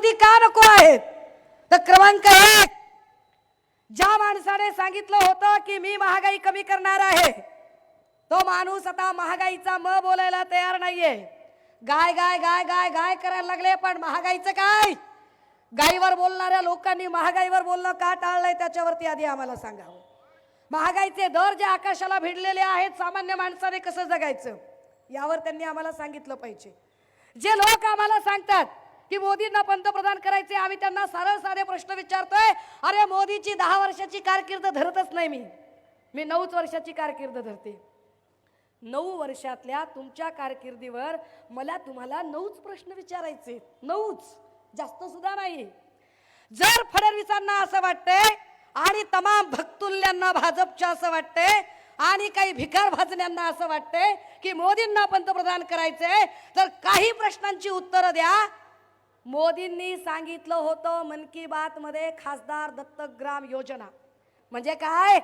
मोदी का नको आहेत तर क्रमांक एक. ज्या माणसाने सांगितलं होतं की मी महागाई कमी करणार आहे तो माणूस आता महागाईचा म बोलायला तयार नाहीये. गाय गाय गाय गाय गाय करायला लागले पण महागाईचं काय? गाईवर बोलणाऱ्या लोकांनी महागाईवर बोलणं का टाळलंय त्याच्यावरती आधी आम्हाला सांगावं. महागाईचे दर जे आकाशाला भिडलेले आहेत सामान्य माणसाने कसं जगायचं? यावर त्यांनी आम्हाला सांगितलं पाहिजे. जे लोक आम्हाला सांगतात की मोदींना पंतप्रधान करायचे आम्ही त्यांना सरळ साधे प्रश्न विचारतोय. अरे मोदीची दहा वर्षाची कारकीर्द धरतच नाही मी. मी नऊच वर्षाची कारकीर्द धरते. नऊ वर्षातल्या तुमच्या कारकिर्दीवर मला तुम्हाला नऊच प्रश्न विचारायचे. नऊच. जास्त सुद्धा नाही. जर फडणवीसांना असं वाटतंय आणि तमाम भक्तुल्यांना भाजपच्या असं वाटतंय आणि काही भिकार भाजण्यांना असं वाटतंय की मोदींना पंतप्रधान करायचंय तर काही प्रश्नांची उत्तरं द्या. मोदींनी सांगितलं होतं मन की बात मध्ये खासदार दत्तक ग्राम योजना. म्हणजे काय?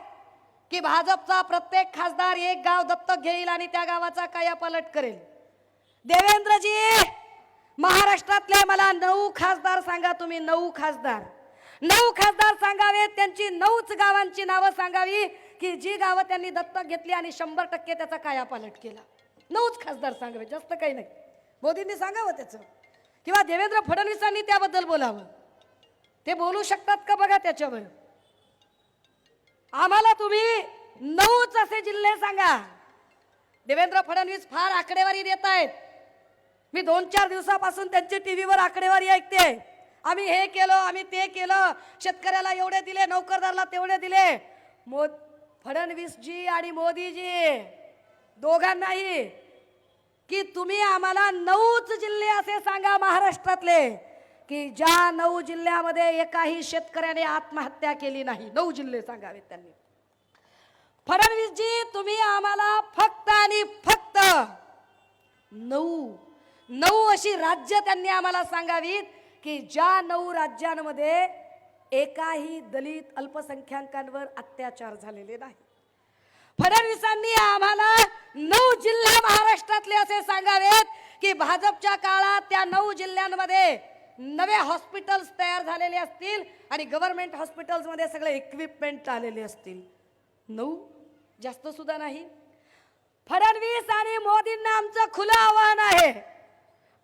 की भाजपचा प्रत्येक खासदार एक गाव दत्तक घेईल आणि त्या गावाचा कायापालट करेल. देवेंद्रजी महाराष्ट्रातले मला नऊ खासदार सांगा तुम्ही नऊ खासदार. नऊ खासदार सांगावेत त्यांची नऊच गावांची नावं सांगावी की जी गावं त्यांनी दत्तक घेतली आणि शंभर टक्के त्याचा कायापालट केला. नऊच खासदार सांगावे जास्त काही नाही. मोदींनी सांगावं त्याचं. किंवा देवेंद्र फडणवीसांनी त्याबद्दल बोलावं? ते बोलू शकतात का बघा त्याच्यावर? आम्हाला तुम्ही नऊच असे जिल्हे सांगा. देवेंद्र फडणवीस फार आकडेवारी देत आहेत मी दोन चार दिवसापासून त्यांची टीव्हीवर आकडेवारी ऐकते. आम्ही हे केलं आम्ही ते केलं. शेतकऱ्याला एवढे दिले नोकरदारला तेवढे दिले. मो फडणवीसजी आणि मोदीजी दोघांनाही की तुम्ही आम्हाला नऊच जिल्हे असे सांगा महाराष्ट्रातले की ज्या नऊ जिल्ह्यामध्ये एकाही शेतकऱ्याने आत्महत्या केली नाही. नऊ जिल्हे सांगावेत त्यांनी. फडणवीसजी तुम्ही आम्हाला फक्त आणि फक्त नऊ नऊ अशी राज्य त्यांनी आम्हाला सांगावीत की ज्या नऊ राज्यांमध्ये एकाही दलित अल्पसंख्याकांवर अत्याचार झालेले नाही. फडणवीसांनी आम्हाला नऊ असे सांगावेत की भाजपच्या काळात त्या नऊ जिल्ह्यांमध्ये नवे हॉस्पिटल्स तयार झालेले असतील आणि गव्हर्नमेंट हॉस्पिटल्समध्ये सगळे इक्विपमेंट आलेले असतील. नऊ? जास्त सुद्धा नाही. फडणवीस आणि मोदींना आमचं खुलं आव्हान आहे.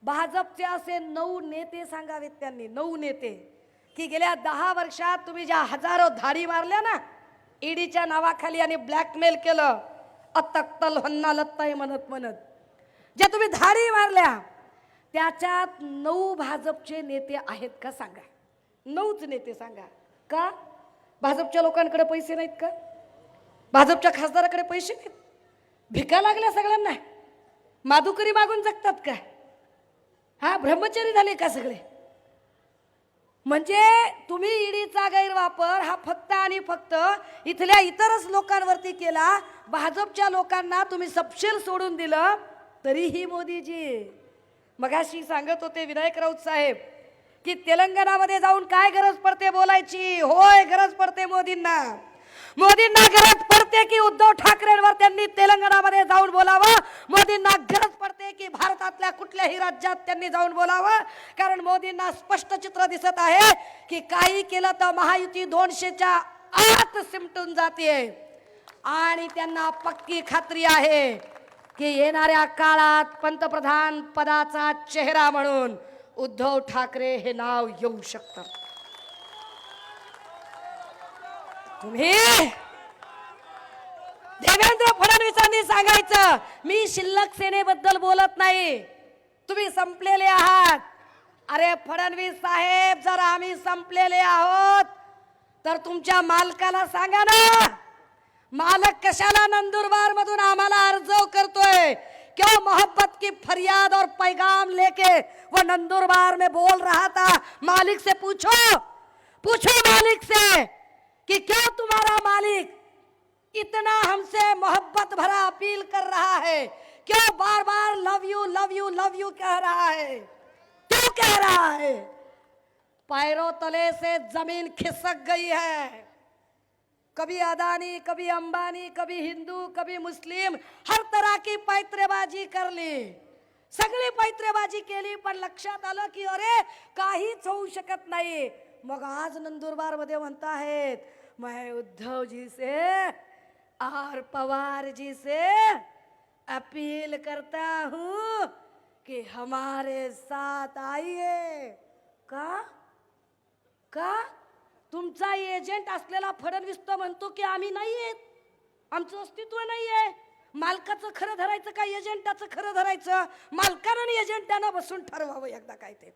भाजपचे असे नऊ नेते सांगावेत त्यांनी. नऊ नेते. की गेल्या दहा वर्षात तुम्ही ज्या हजारो धाडी मारल्या ना ईडीच्या नावाखाली आणि ब्लॅकमेल केलं अतक्तल हन्ना लत्ताई म्हणत म्हणत. ज्या तुम्ही धारी मारल्या त्याच्यात नऊ भाजपचे नेते आहेत का सांगा? नऊच नेते सांगा. का? भाजपच्या लोकांकडे पैसे नाहीत का? भाजपच्या खासदाराकडे पैसे नाहीत? भिका लागल्या सगळ्यांना. माधुकरी मागून जगतात का? हा ब्रह्मचारी झाले का सगळे? म्हणजे तुम्ही ईडीचा गैरवापर हा फक्त आणि फक्त इथल्या इतरच लोकांवरती केला. भाजपच्या लोकांना तुम्ही सपशेल सोडून दिलं. तरीही मोदीजी मगाशी सांगत होते विनायक राऊत साहेब की तेलंगणामध्ये जाऊन काय गरज पडते बोलायची? होय गरज पडते मोदींना. मोदींना गरज पडते की उद्धव ठाकरेंवर त्यांनी तेलंगणामध्ये जाऊन बोलावं. मोदींना गरज पडते की भारतातल्या कुठल्याही राज्यात त्यांनी जाऊन बोलावं. कारण मोदींना स्पष्ट चित्र दिसत आहे की काही केलं तर महायुती दोनशेच्या आत सिमटून जाते. आणि त्यांना पक्की खात्री आहे. की येणाऱ्या काळात पंतप्रधान पदाचा चेहरा म्हणून उद्धव ठाकरे हे नाव येऊ शकतं तुम्ही देवेंद्र फडणवीसांनी सांगायचं मी शिल्लक सेनेबद्दल बोलत नाही. तुम्ही संपलेले आहात. अरे फडणवीस साहेब जर आम्ही संपलेले आहोत. तर तुमच्या मालकाला सांगा ना. मालक कशाला नंदुरबार मधून आम्हाला अर्ज़ करतोय? क्यों मोहब्बत की फरियाद और पैगाम लेके वो नंदुरबार में बोल रहा था? मालिक से पूछो। पूछो मालिक से कि क्यों तुम्हारा मालिक इतना हमसे मोहब्बत भरा अपील कर रहा है? क्यों बार बार love you love you love you कह रहा है? क्यों कह रहा है? पैरों तले से ज़मीन खिसक गई है। कभी अदानी कभी अंबानी कभी हिंदू कभी मुस्लिम हर तरह की पैतरेबाजी कर ली। सगळी पैत्रेबाजी केली पण लक्षात आलं की अरे काहीच होऊ शकत नाही. मग आज नंदुरबारमध्ये म्हणताहेत मैं उद्धव जी से और पवार जी से अपील करता हूं कि हमारे साथ आइए। का? का? तुमचा एजंट असलेला फडणवीस तो म्हणतो की आम्ही नाही आहेत आमचं अस्तित्व नाही आहे मालकाचं खरं धरायचं का एजंटाचं खरं धरायचं? मालकानं आणि एजंटानं बसून ठरवावं एकदा काय ते.